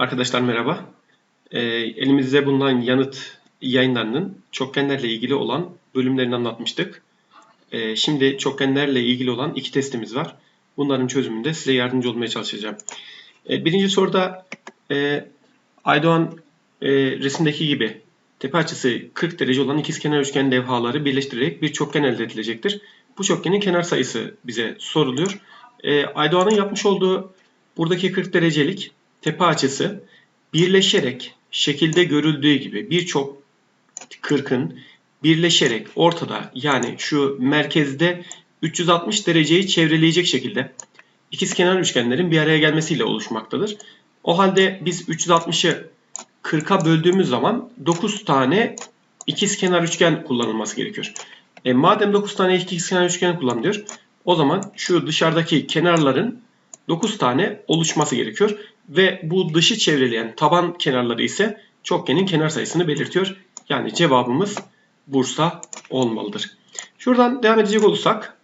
Arkadaşlar merhaba. Ee, elimizde bulunan yanıt yayınlarının çokgenlerle ilgili olan bölümlerini anlatmıştık. Ee, şimdi çokgenlerle ilgili olan iki testimiz var. Bunların çözümünde size yardımcı olmaya çalışacağım. Ee, birinci soruda e, Aydoğan e, resimdeki gibi tepe açısı 40 derece olan ikizkenar üçgen levhaları birleştirerek bir çokgen elde edilecektir. Bu çokgenin kenar sayısı bize soruluyor. E, Aydoğan'ın yapmış olduğu buradaki 40 derecelik tepe açısı birleşerek şekilde görüldüğü gibi birçok kırkın birleşerek ortada yani şu merkezde 360 dereceyi çevreleyecek şekilde ikizkenar üçgenlerin bir araya gelmesiyle oluşmaktadır. O halde biz 360'ı 40'a böldüğümüz zaman 9 tane ikizkenar üçgen kullanılması gerekiyor. E, madem 9 tane ikizkenar üçgen kullanılıyor o zaman şu dışarıdaki kenarların 9 tane oluşması gerekiyor. Ve bu dışı çevreleyen taban kenarları ise çokgenin kenar sayısını belirtiyor. Yani cevabımız Bursa olmalıdır. Şuradan devam edecek olursak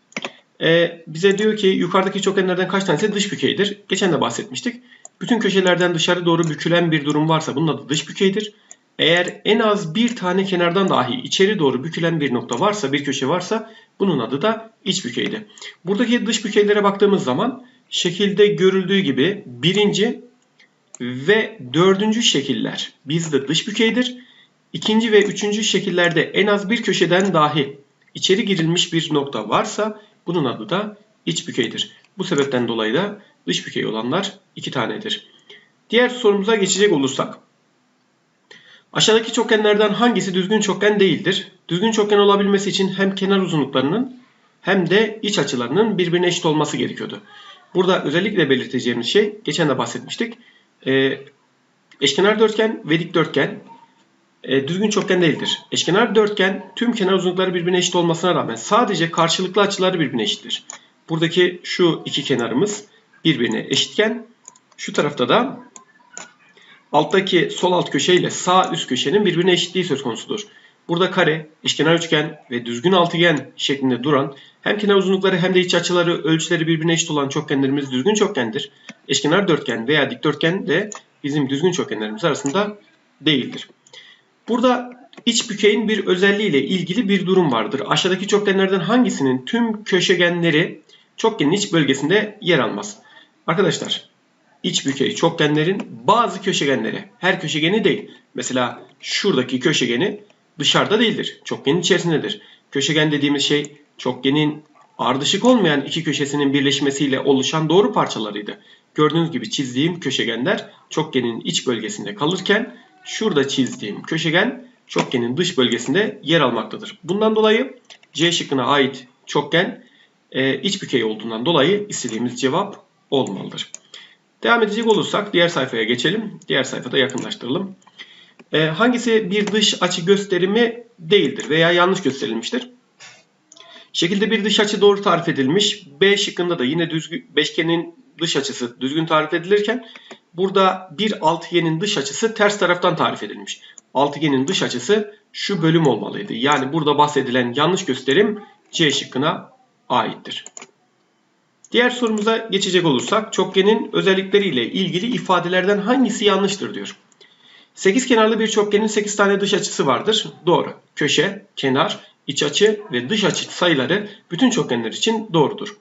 e, bize diyor ki yukarıdaki çokgenlerden kaç tanesi dış bükeydir? Geçen de bahsetmiştik. Bütün köşelerden dışarı doğru bükülen bir durum varsa bunun adı dış bükeydir. Eğer en az bir tane kenardan dahi içeri doğru bükülen bir nokta varsa, bir köşe varsa bunun adı da iç bükeydi. Buradaki dış bükeylere baktığımız zaman şekilde görüldüğü gibi birinci ve dördüncü şekiller bizde dış bükeydir. İkinci ve üçüncü şekillerde en az bir köşeden dahi içeri girilmiş bir nokta varsa bunun adı da iç bükeydir. Bu sebepten dolayı da dış bükey olanlar iki tanedir. Diğer sorumuza geçecek olursak. Aşağıdaki çokgenlerden hangisi düzgün çokgen değildir? Düzgün çokgen olabilmesi için hem kenar uzunluklarının hem de iç açılarının birbirine eşit olması gerekiyordu. Burada özellikle belirteceğimiz şey, geçen de bahsetmiştik. E, eşkenar dörtgen ve dikdörtgen e, düzgün çokgen değildir. Eşkenar dörtgen tüm kenar uzunlukları birbirine eşit olmasına rağmen sadece karşılıklı açıları birbirine eşittir. Buradaki şu iki kenarımız birbirine eşitken şu tarafta da alttaki sol alt köşe ile sağ üst köşenin birbirine eşitliği söz konusudur. Burada kare, eşkenar üçgen ve düzgün altıgen şeklinde duran hem kenar uzunlukları hem de iç açıları ölçüleri birbirine eşit olan çokgenlerimiz düzgün çokgendir. Eşkenar dörtgen veya dikdörtgen de bizim düzgün çokgenlerimiz arasında değildir. Burada iç bükeyin bir özelliğiyle ilgili bir durum vardır. Aşağıdaki çokgenlerden hangisinin tüm köşegenleri çokgenin iç bölgesinde yer almaz? Arkadaşlar iç bükey çokgenlerin bazı köşegenleri, her köşegeni değil. Mesela şuradaki köşegeni dışarıda değildir. Çokgenin içerisindedir. Köşegen dediğimiz şey çokgenin ardışık olmayan iki köşesinin birleşmesiyle oluşan doğru parçalarıydı. Gördüğünüz gibi çizdiğim köşegenler çokgenin iç bölgesinde kalırken şurada çizdiğim köşegen çokgenin dış bölgesinde yer almaktadır. Bundan dolayı C şıkkına ait çokgen e, iç bükey olduğundan dolayı istediğimiz cevap olmalıdır. Devam edecek olursak diğer sayfaya geçelim. Diğer sayfada yakınlaştıralım. E, hangisi bir dış açı gösterimi değildir veya yanlış gösterilmiştir? Şekilde bir dış açı doğru tarif edilmiş. B şıkkında da yine düzgün beşgenin dış açısı düzgün tarif edilirken burada bir altıgenin dış açısı ters taraftan tarif edilmiş. Altıgenin dış açısı şu bölüm olmalıydı. Yani burada bahsedilen yanlış gösterim C şıkkına aittir. Diğer sorumuza geçecek olursak çokgenin özellikleriyle ilgili ifadelerden hangisi yanlıştır diyor. 8 kenarlı bir çokgenin 8 tane dış açısı vardır. Doğru. Köşe, kenar, iç açı ve dış açı sayıları bütün çokgenler için doğrudur.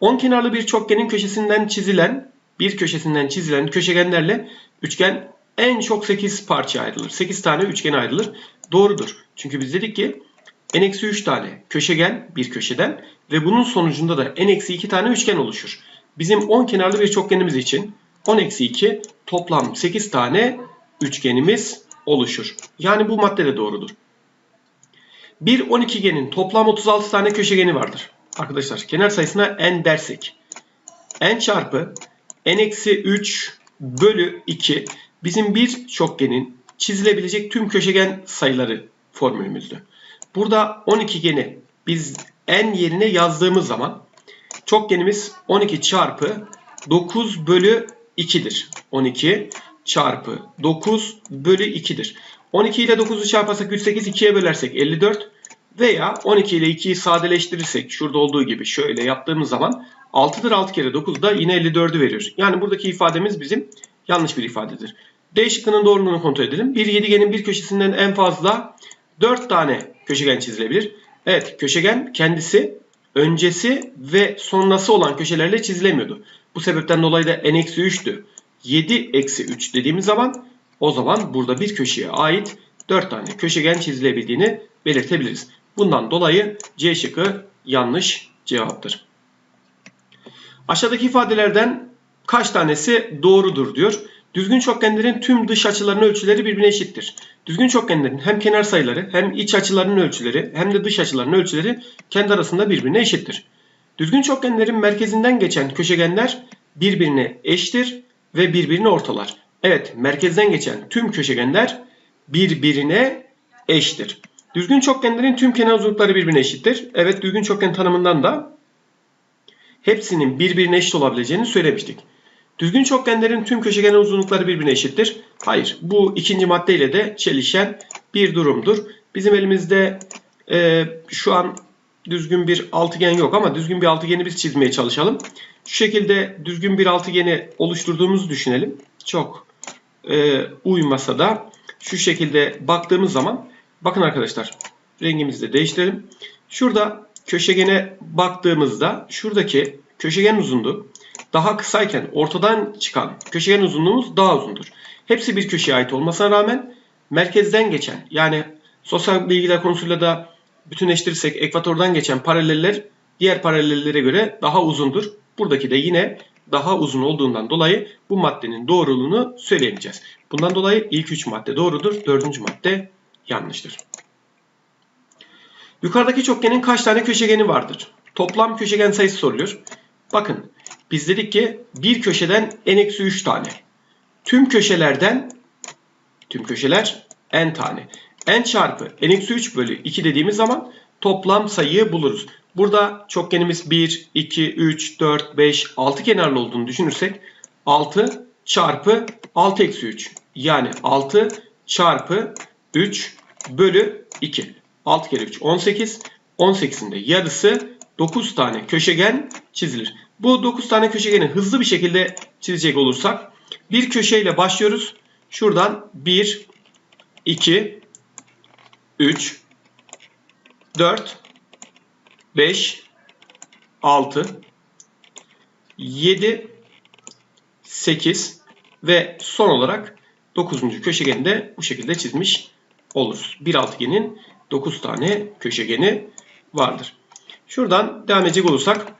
10 kenarlı bir çokgenin köşesinden çizilen, bir köşesinden çizilen köşegenlerle üçgen en çok 8 parça ayrılır. 8 tane üçgen ayrılır. Doğrudur. Çünkü biz dedik ki n-3 tane köşegen bir köşeden ve bunun sonucunda da n-2 tane üçgen oluşur. Bizim 10 kenarlı bir çokgenimiz için 10-2 toplam 8 tane üçgenimiz oluşur. Yani bu madde de doğrudur. Bir 12genin toplam 36 tane köşegeni vardır. Arkadaşlar kenar sayısına n dersek n çarpı n-3 bölü 2 bizim bir çokgenin çizilebilecek tüm köşegen sayıları formülümüzdü. Burada 12 geni biz n yerine yazdığımız zaman çokgenimiz 12 çarpı 9 bölü 2'dir. 12 çarpı 9 bölü 2'dir. 12 ile 9'u çarparsak 108 2'ye bölersek 54 veya 12 ile 2'yi sadeleştirirsek şurada olduğu gibi şöyle yaptığımız zaman 6'dır 6 kere 9 da yine 54'ü veriyor. Yani buradaki ifademiz bizim yanlış bir ifadedir. D şıkkının doğruluğunu kontrol edelim. Bir yedigenin bir köşesinden en fazla 4 tane köşegen çizilebilir. Evet köşegen kendisi öncesi ve sonrası olan köşelerle çizilemiyordu. Bu sebepten dolayı da n-3'tü. 7 eksi 3 dediğimiz zaman o zaman burada bir köşeye ait 4 tane köşegen çizilebildiğini belirtebiliriz. Bundan dolayı C şıkkı yanlış cevaptır. Aşağıdaki ifadelerden kaç tanesi doğrudur diyor. Düzgün çokgenlerin tüm dış açılarının ölçüleri birbirine eşittir. Düzgün çokgenlerin hem kenar sayıları hem iç açılarının ölçüleri hem de dış açılarının ölçüleri kendi arasında birbirine eşittir. Düzgün çokgenlerin merkezinden geçen köşegenler birbirine eştir ve birbirini ortalar. Evet, merkezden geçen tüm köşegenler birbirine eştir. Düzgün çokgenlerin tüm kenar uzunlukları birbirine eşittir. Evet, düzgün çokgen tanımından da hepsinin birbirine eşit olabileceğini söylemiştik. Düzgün çokgenlerin tüm köşegen uzunlukları birbirine eşittir. Hayır, bu ikinci maddeyle de çelişen bir durumdur. Bizim elimizde e, şu an düzgün bir altıgen yok ama düzgün bir altıgeni biz çizmeye çalışalım. Şu şekilde düzgün bir altıgeni oluşturduğumuzu düşünelim. Çok e, uymasa da şu şekilde baktığımız zaman bakın arkadaşlar rengimizi de değiştirelim. Şurada köşegene baktığımızda şuradaki köşegen uzunluğu daha kısayken ortadan çıkan köşegen uzunluğumuz daha uzundur. Hepsi bir köşeye ait olmasına rağmen merkezden geçen yani sosyal bilgiler konusuyla da bütünleştirirsek ekvatordan geçen paraleller diğer paralellere göre daha uzundur. Buradaki de yine daha uzun olduğundan dolayı bu maddenin doğruluğunu söyleyemeyeceğiz. Bundan dolayı ilk 3 madde doğrudur, dördüncü madde yanlıştır. Yukarıdaki çokgenin kaç tane köşegeni vardır? Toplam köşegen sayısı soruluyor. Bakın biz dedik ki bir köşeden n-3 tane. Tüm köşelerden tüm köşeler n tane. n çarpı n-3 bölü 2 dediğimiz zaman toplam sayıyı buluruz. Burada çokgenimiz 1, 2, 3, 4, 5, 6 kenarlı olduğunu düşünürsek 6 çarpı 6 eksi 3. Yani 6 çarpı 3 bölü 2. 6 kere 3 18. 18'in de yarısı 9 tane köşegen çizilir. Bu 9 tane köşegeni hızlı bir şekilde çizecek olursak bir köşeyle başlıyoruz. Şuradan 1, 2, 3, 4, 5, 6, 7, 8 ve son olarak 9. köşegeni de bu şekilde çizmiş oluruz. Bir altıgenin 9 tane köşegeni vardır. Şuradan devam edecek olursak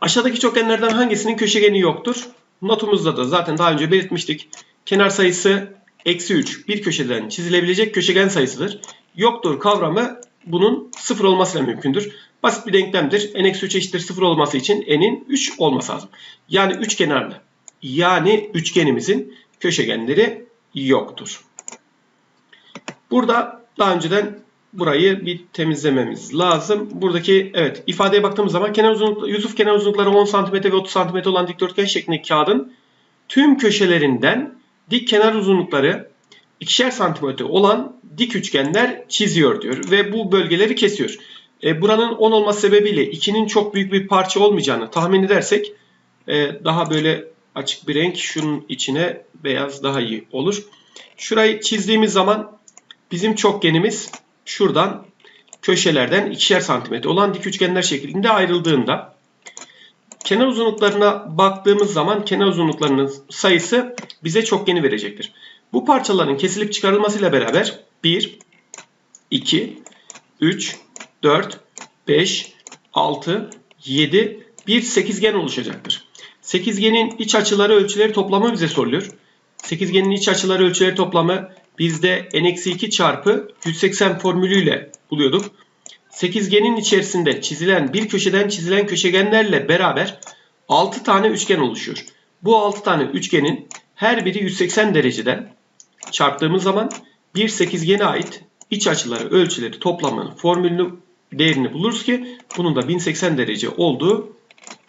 aşağıdaki çokgenlerden hangisinin köşegeni yoktur? Notumuzda da zaten daha önce belirtmiştik. Kenar sayısı eksi 3 bir köşeden çizilebilecek köşegen sayısıdır. Yoktur kavramı bunun 0 olmasıyla mümkündür. Basit bir denklemdir. n-3 eşittir 0 olması için n'in 3 olması lazım. Yani 3 kenarlı. Yani üçgenimizin köşegenleri yoktur. Burada daha önceden burayı bir temizlememiz lazım. Buradaki evet ifadeye baktığımız zaman kenar uzunluk, Yusuf kenar uzunlukları 10 cm ve 30 cm olan dikdörtgen şeklindeki kağıdın tüm köşelerinden dik kenar uzunlukları ikişer santimetre olan dik üçgenler çiziyor diyor ve bu bölgeleri kesiyor. E, buranın 10 olması sebebiyle 2'nin çok büyük bir parça olmayacağını tahmin edersek e, daha böyle açık bir renk şunun içine beyaz daha iyi olur. Şurayı çizdiğimiz zaman bizim çokgenimiz şuradan köşelerden ikişer santimetre olan dik üçgenler şeklinde ayrıldığında kenar uzunluklarına baktığımız zaman kenar uzunluklarının sayısı bize çokgeni verecektir. Bu parçaların kesilip çıkarılmasıyla beraber 1, 2, 3, 4, 5, 6, 7, bir sekizgen oluşacaktır. Sekizgenin iç açıları ölçüleri toplamı bize soruluyor. Sekizgenin iç açıları ölçüleri toplamı bizde n-2 çarpı 180 formülüyle buluyorduk. Sekizgenin içerisinde çizilen bir köşeden çizilen köşegenlerle beraber 6 tane üçgen oluşuyor. Bu 6 tane üçgenin her biri 180 dereceden çarptığımız zaman bir sekizgene ait iç açıları ölçüleri toplamının formülünü değerini buluruz ki bunun da 1080 derece olduğu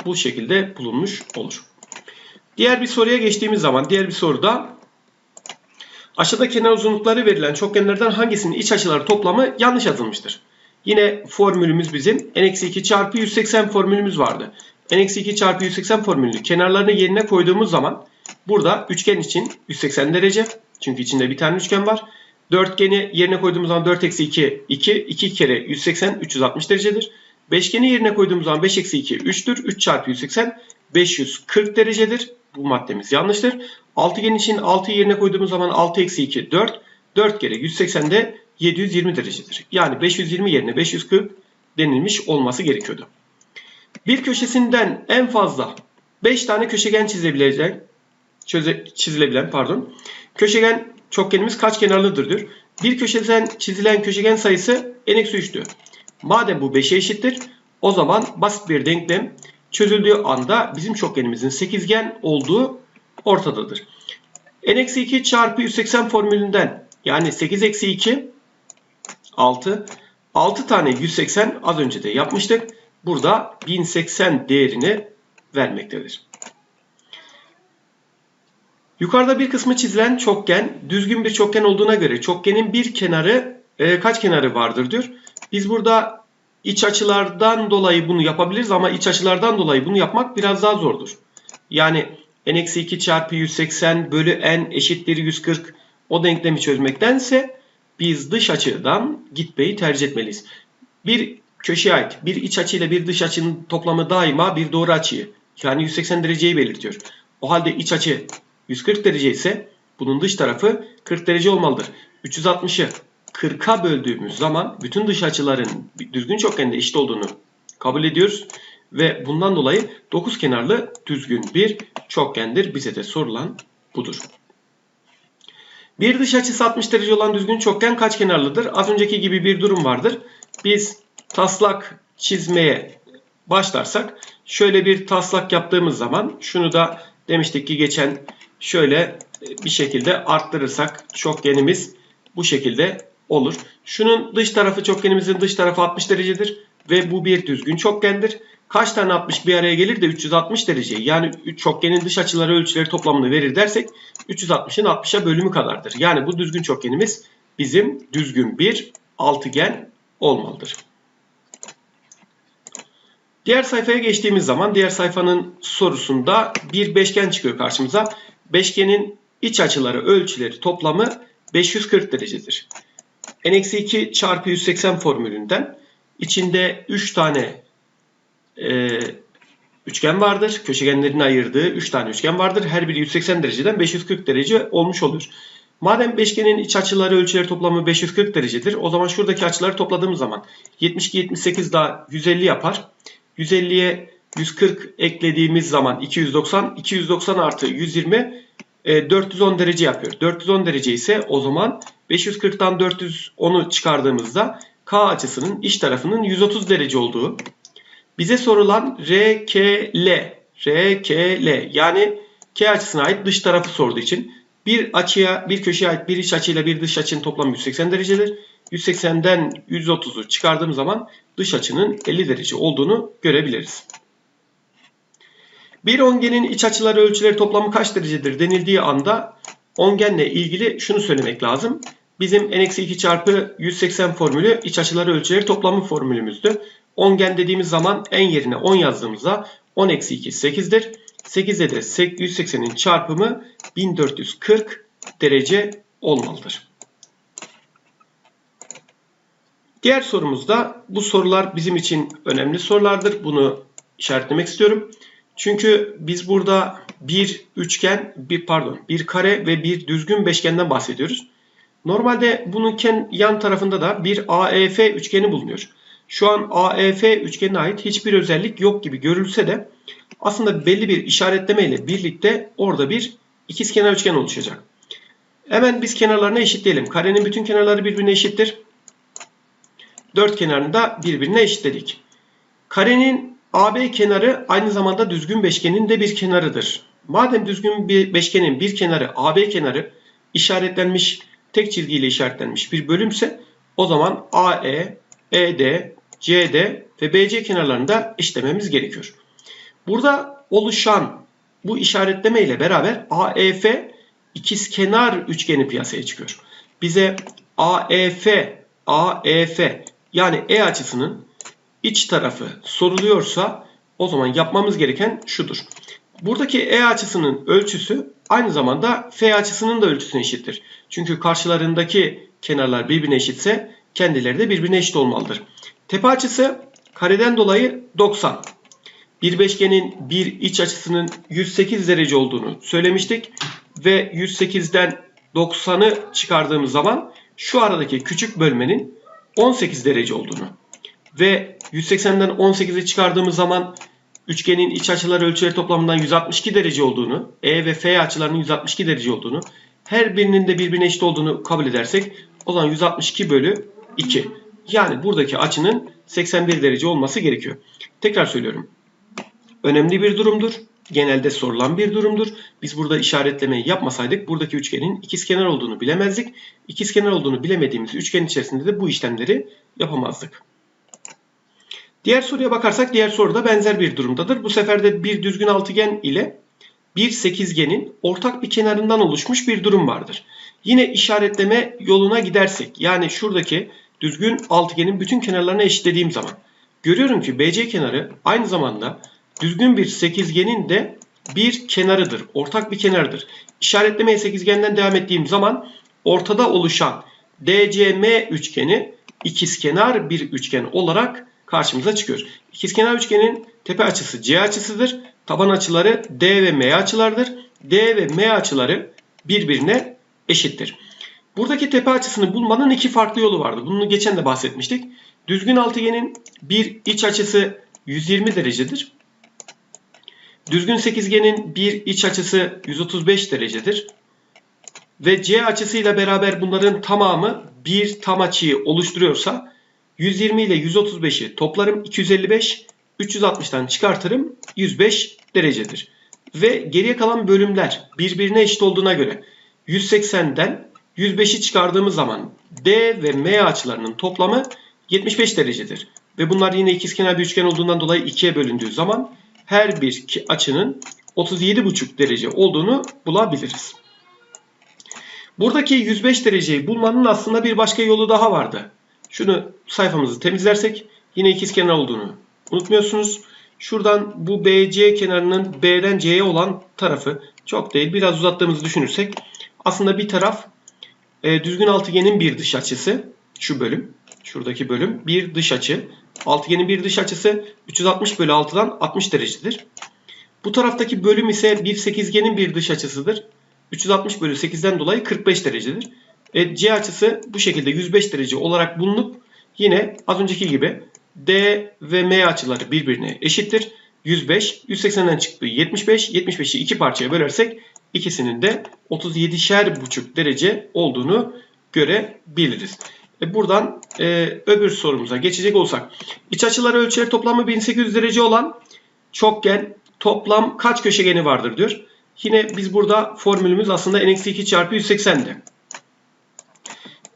bu şekilde bulunmuş olur. Diğer bir soruya geçtiğimiz zaman diğer bir soruda aşağıda kenar uzunlukları verilen çokgenlerden hangisinin iç açıları toplamı yanlış yazılmıştır. Yine formülümüz bizim n-2 çarpı 180 formülümüz vardı. n-2 çarpı 180 formülünü kenarlarını yerine koyduğumuz zaman Burada üçgen için 180 derece. Çünkü içinde bir tane üçgen var. Dörtgeni yerine koyduğumuz zaman 4 eksi 2 2. 2 kere 180 360 derecedir. Beşgeni yerine koyduğumuz zaman 5 eksi 2 3'tür. 3 çarpı 180 540 derecedir. Bu maddemiz yanlıştır. Altıgen için 6 yerine koyduğumuz zaman 6 eksi 2 4. 4 kere 180 de 720 derecedir. Yani 520 yerine 540 denilmiş olması gerekiyordu. Bir köşesinden en fazla 5 tane köşegen çizilebilecek çöze, çizilebilen pardon. Köşegen çokgenimiz kaç kenarlıdır diyor. Bir köşeden çizilen köşegen sayısı n-3'tü. Madem bu 5'e eşittir o zaman basit bir denklem çözüldüğü anda bizim çokgenimizin sekizgen olduğu ortadadır. n-2 çarpı 180 formülünden yani 8 eksi 2 6 6 tane 180 az önce de yapmıştık. Burada 1080 değerini vermektedir. Yukarıda bir kısmı çizilen çokgen düzgün bir çokgen olduğuna göre çokgenin bir kenarı e, kaç kenarı vardır diyor. Biz burada iç açılardan dolayı bunu yapabiliriz ama iç açılardan dolayı bunu yapmak biraz daha zordur. Yani n-2 çarpı 180 bölü n eşittir 140 o denklemi çözmektense biz dış açıdan gitmeyi tercih etmeliyiz. Bir köşeye ait bir iç açı ile bir dış açının toplamı daima bir doğru açıyı yani 180 dereceyi belirtiyor. O halde iç açı 140 derece ise bunun dış tarafı 40 derece olmalıdır. 360'ı 40'a böldüğümüz zaman bütün dış açıların düzgün çokgende eşit olduğunu kabul ediyoruz. Ve bundan dolayı 9 kenarlı düzgün bir çokgendir. Bize de sorulan budur. Bir dış açısı 60 derece olan düzgün çokgen kaç kenarlıdır? Az önceki gibi bir durum vardır. Biz taslak çizmeye başlarsak şöyle bir taslak yaptığımız zaman şunu da demiştik ki geçen şöyle bir şekilde arttırırsak çokgenimiz bu şekilde olur. Şunun dış tarafı çokgenimizin dış tarafı 60 derecedir ve bu bir düzgün çokgendir. Kaç tane 60 bir araya gelir de 360 derece yani çokgenin dış açıları ölçüleri toplamını verir dersek 360'ın 60'a bölümü kadardır. Yani bu düzgün çokgenimiz bizim düzgün bir altıgen olmalıdır. Diğer sayfaya geçtiğimiz zaman diğer sayfanın sorusunda bir beşgen çıkıyor karşımıza. Beşgenin iç açıları ölçüleri toplamı 540 derecedir. n-2 çarpı 180 formülünden içinde 3 tane e, üçgen vardır. Köşegenlerin ayırdığı 3 tane üçgen vardır. Her biri 180 dereceden 540 derece olmuş olur. Madem beşgenin iç açıları ölçüleri toplamı 540 derecedir. O zaman şuradaki açıları topladığımız zaman 72 78 daha 150 yapar. 150'ye 140 eklediğimiz zaman 290, 290 artı 120 e, 410 derece yapıyor. 410 derece ise o zaman 540'tan 410'u çıkardığımızda K açısının iç tarafının 130 derece olduğu. Bize sorulan RKL, RKL yani K açısına ait dış tarafı sorduğu için bir açıya, bir köşeye ait bir iç açıyla bir dış açının toplamı 180 derecedir. 180'den 130'u çıkardığım zaman dış açının 50 derece olduğunu görebiliriz. Bir ongenin iç açıları ölçüleri toplamı kaç derecedir denildiği anda ongenle ilgili şunu söylemek lazım. Bizim n-2 çarpı 180 formülü iç açıları ölçüleri toplamı formülümüzdü. Ongen dediğimiz zaman en yerine 10 yazdığımızda 10-2 8'dir. 8'de de 180'in çarpımı 1440 derece olmalıdır. Diğer sorumuzda bu sorular bizim için önemli sorulardır. Bunu işaretlemek istiyorum. Çünkü biz burada bir üçgen, bir pardon, bir kare ve bir düzgün beşgenden bahsediyoruz. Normalde bunun yan tarafında da bir AEF üçgeni bulunuyor. Şu an AEF üçgenine ait hiçbir özellik yok gibi görülse de aslında belli bir işaretleme ile birlikte orada bir ikizkenar üçgen oluşacak. Hemen biz kenarlarını eşitleyelim. Karenin bütün kenarları birbirine eşittir. Dört kenarını da birbirine eşitledik. Karenin AB kenarı aynı zamanda düzgün beşgenin de bir kenarıdır. Madem düzgün bir beşgenin bir kenarı AB kenarı işaretlenmiş, tek çizgiyle işaretlenmiş bir bölümse o zaman AE, ED, CD ve BC kenarlarını da eşitlememiz gerekiyor. Burada oluşan bu işaretleme ile beraber AEF ikizkenar üçgeni piyasaya çıkıyor. Bize AEF, AEF yani E açısının iç tarafı soruluyorsa o zaman yapmamız gereken şudur. Buradaki E açısının ölçüsü aynı zamanda F açısının da ölçüsüne eşittir. Çünkü karşılarındaki kenarlar birbirine eşitse kendileri de birbirine eşit olmalıdır. Tepe açısı kareden dolayı 90. Bir beşgenin bir iç açısının 108 derece olduğunu söylemiştik. Ve 108'den 90'ı çıkardığımız zaman şu aradaki küçük bölmenin 18 derece olduğunu ve 180'den 18'i çıkardığımız zaman üçgenin iç açıları ölçüleri toplamından 162 derece olduğunu, E ve F açılarının 162 derece olduğunu, her birinin de birbirine eşit olduğunu kabul edersek o zaman 162 bölü 2. Yani buradaki açının 81 derece olması gerekiyor. Tekrar söylüyorum. Önemli bir durumdur. Genelde sorulan bir durumdur. Biz burada işaretlemeyi yapmasaydık buradaki üçgenin ikizkenar olduğunu bilemezdik. İkizkenar olduğunu bilemediğimiz üçgen içerisinde de bu işlemleri yapamazdık. Diğer soruya bakarsak diğer soruda benzer bir durumdadır. Bu sefer de bir düzgün altıgen ile bir sekizgenin ortak bir kenarından oluşmuş bir durum vardır. Yine işaretleme yoluna gidersek yani şuradaki düzgün altıgenin bütün kenarlarını eşitlediğim zaman görüyorum ki BC kenarı aynı zamanda düzgün bir sekizgenin de bir kenarıdır. Ortak bir kenardır. İşaretlemeye sekizgenden devam ettiğim zaman ortada oluşan DCM üçgeni ikizkenar bir üçgen olarak karşımıza çıkıyor. İkizkenar üçgenin tepe açısı C açısıdır. Taban açıları D ve M açılardır. D ve M açıları birbirine eşittir. Buradaki tepe açısını bulmanın iki farklı yolu vardı. Bunu geçen de bahsetmiştik. Düzgün altıgenin bir iç açısı 120 derecedir. Düzgün sekizgenin bir iç açısı 135 derecedir. Ve C açısıyla beraber bunların tamamı bir tam açıyı oluşturuyorsa 120 ile 135'i toplarım 255. 360'tan çıkartırım 105 derecedir. Ve geriye kalan bölümler birbirine eşit olduğuna göre 180'den 105'i çıkardığımız zaman D ve M açılarının toplamı 75 derecedir. Ve bunlar yine ikizkenar bir üçgen olduğundan dolayı ikiye bölündüğü zaman her bir açının 37,5 derece olduğunu bulabiliriz. Buradaki 105 dereceyi bulmanın aslında bir başka yolu daha vardı. Şunu sayfamızı temizlersek yine ikizkenar olduğunu unutmuyorsunuz. Şuradan bu BC kenarının B'den C'ye olan tarafı çok değil biraz uzattığımızı düşünürsek aslında bir taraf e, düzgün altıgenin bir dış açısı şu bölüm şuradaki bölüm bir dış açı altıgenin bir dış açısı 360 bölü 6'dan 60 derecedir. Bu taraftaki bölüm ise bir sekizgenin bir dış açısıdır. 360 bölü 8'den dolayı 45 derecedir. E, C açısı bu şekilde 105 derece olarak bulunup yine az önceki gibi D ve M açıları birbirine eşittir. 105, 180'den çıktığı 75, 75'i iki parçaya bölersek ikisinin de 37'şer buçuk derece olduğunu görebiliriz. E buradan e, öbür sorumuza geçecek olsak. İç açıları ölçüleri toplamı 1800 derece olan çokgen toplam kaç köşegeni vardır diyor. Yine biz burada formülümüz aslında n-2 çarpı 180'di.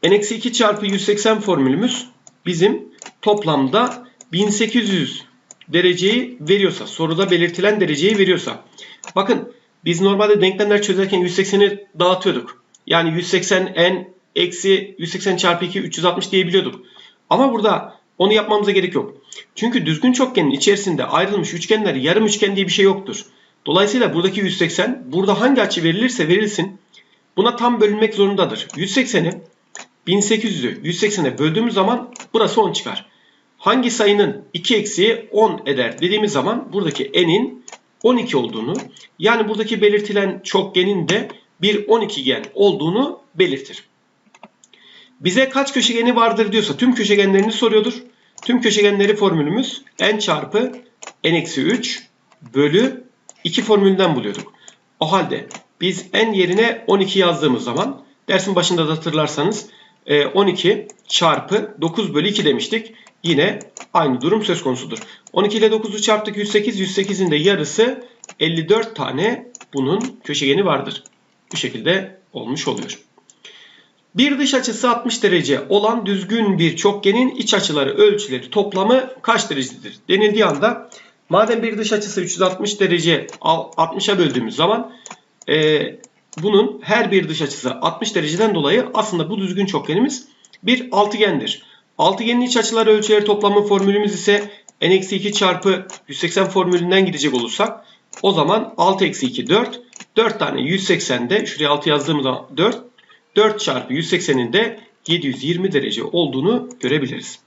N-2 çarpı 180 formülümüz bizim toplamda 1800 dereceyi veriyorsa, soruda belirtilen dereceyi veriyorsa. Bakın biz normalde denklemler çözerken 180'i dağıtıyorduk. Yani 180 n eksi 180 çarpı 2 360 diyebiliyorduk. Ama burada onu yapmamıza gerek yok. Çünkü düzgün çokgenin içerisinde ayrılmış üçgenler yarım üçgen diye bir şey yoktur. Dolayısıyla buradaki 180 burada hangi açı verilirse verilsin buna tam bölünmek zorundadır. 180'i 1800'ü 180'e böldüğümüz zaman burası 10 çıkar. Hangi sayının 2 eksiği 10 eder dediğimiz zaman buradaki n'in 12 olduğunu yani buradaki belirtilen çokgenin de bir 12 gen olduğunu belirtir. Bize kaç köşegeni vardır diyorsa tüm köşegenlerini soruyordur. Tüm köşegenleri formülümüz n çarpı n-3 bölü 2 formülünden buluyorduk. O halde biz n yerine 12 yazdığımız zaman dersin başında da hatırlarsanız 12 e, çarpı 9 bölü 2 demiştik. Yine aynı durum söz konusudur. 12 ile 9'u çarptık 108. 108'in de yarısı 54 tane bunun köşegeni vardır. Bu şekilde olmuş oluyor. Bir dış açısı 60 derece olan düzgün bir çokgenin iç açıları ölçüleri toplamı kaç derecedir? Denildiği anda madem bir dış açısı 360 derece 60'a böldüğümüz zaman e, bunun her bir dış açısı 60 dereceden dolayı aslında bu düzgün çokgenimiz bir altıgendir. Altıgenin iç açıları ölçüleri toplamı formülümüz ise n-2 çarpı 180 formülünden gidecek olursak O zaman 6 eksi 2 4. 4 tane 180'de şuraya 6 yazdığımız zaman 4. 4 çarpı 180'in de 720 derece olduğunu görebiliriz.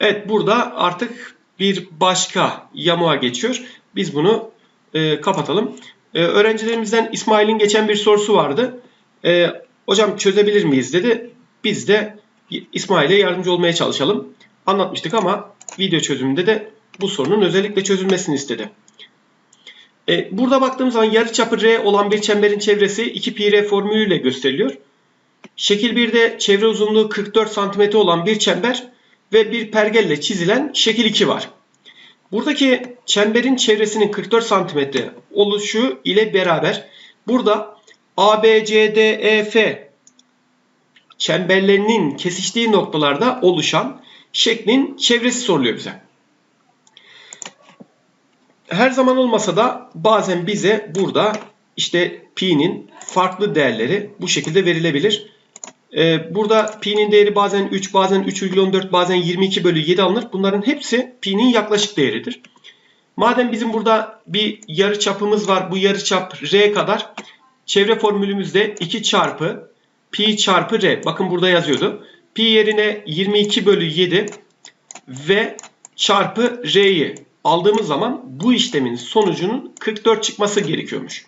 Evet burada artık bir başka yamuğa geçiyor. Biz bunu e, kapatalım. E, öğrencilerimizden İsmail'in geçen bir sorusu vardı. E, hocam çözebilir miyiz dedi. Biz de İsmail'e yardımcı olmaya çalışalım. Anlatmıştık ama video çözümünde de bu sorunun özellikle çözülmesini istedi. E, burada baktığımız zaman yarıçapı R olan bir çemberin çevresi 2 pi r formülüyle gösteriliyor. Şekil 1'de çevre uzunluğu 44 cm olan bir çember ve bir pergelle çizilen şekil 2 var. Buradaki çemberin çevresinin 44 cm oluşu ile beraber burada ABCDEF çemberlerinin kesiştiği noktalarda oluşan şeklin çevresi soruluyor bize. Her zaman olmasa da bazen bize burada işte pi'nin farklı değerleri bu şekilde verilebilir. Ee, burada pi'nin değeri bazen 3, bazen 3,14, bazen 22 bölü 7 alınır. Bunların hepsi pi'nin yaklaşık değeridir. Madem bizim burada bir yarı çapımız var. Bu yarı çap r kadar. Çevre formülümüzde 2 çarpı pi çarpı r. Bakın burada yazıyordu. Pi yerine 22 bölü 7 ve çarpı r'yi aldığımız zaman bu işlemin sonucunun 44 çıkması gerekiyormuş.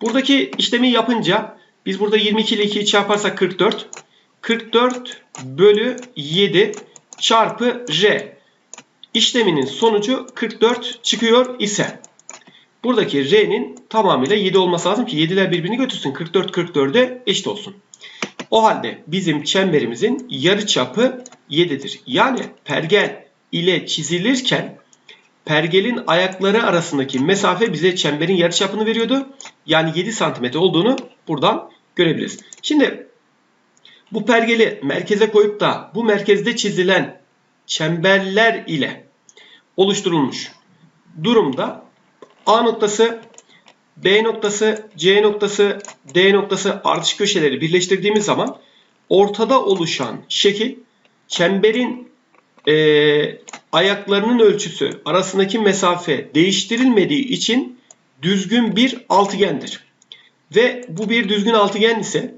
Buradaki işlemi yapınca biz burada 22 ile 2'yi çarparsak 44. 44 bölü 7 çarpı r. İşleminin sonucu 44 çıkıyor ise buradaki r'nin tamamıyla 7 olması lazım ki 7'ler birbirini götürsün. 44 44'e eşit olsun. O halde bizim çemberimizin yarıçapı 7'dir. Yani pergel ile çizilirken pergelin ayakları arasındaki mesafe bize çemberin yarıçapını veriyordu. Yani 7 santimetre olduğunu buradan görebiliriz. Şimdi bu pergeli merkeze koyup da bu merkezde çizilen çemberler ile oluşturulmuş durumda A noktası, B noktası, C noktası, D noktası artış köşeleri birleştirdiğimiz zaman ortada oluşan şekil çemberin e, ayaklarının ölçüsü arasındaki mesafe değiştirilmediği için düzgün bir altıgendir. Ve bu bir düzgün altıgen ise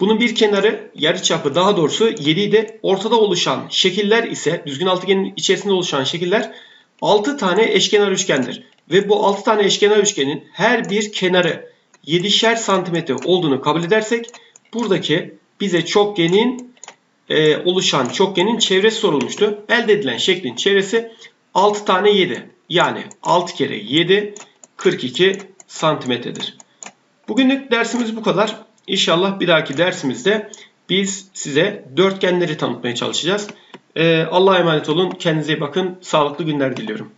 bunun bir kenarı yarıçapı daha doğrusu 7 idi. Ortada oluşan şekiller ise düzgün altıgenin içerisinde oluşan şekiller 6 tane eşkenar üçgendir. Ve bu 6 tane eşkenar üçgenin her bir kenarı 7'şer santimetre olduğunu kabul edersek buradaki bize çokgenin e, oluşan çokgenin çevresi sorulmuştu. Elde edilen şeklin çevresi 6 tane 7. Yani 6 kere 7 42 santimetredir. Bugünlük dersimiz bu kadar. İnşallah bir dahaki dersimizde biz size dörtgenleri tanıtmaya çalışacağız. Ee, Allah'a emanet olun. Kendinize iyi bakın. Sağlıklı günler diliyorum.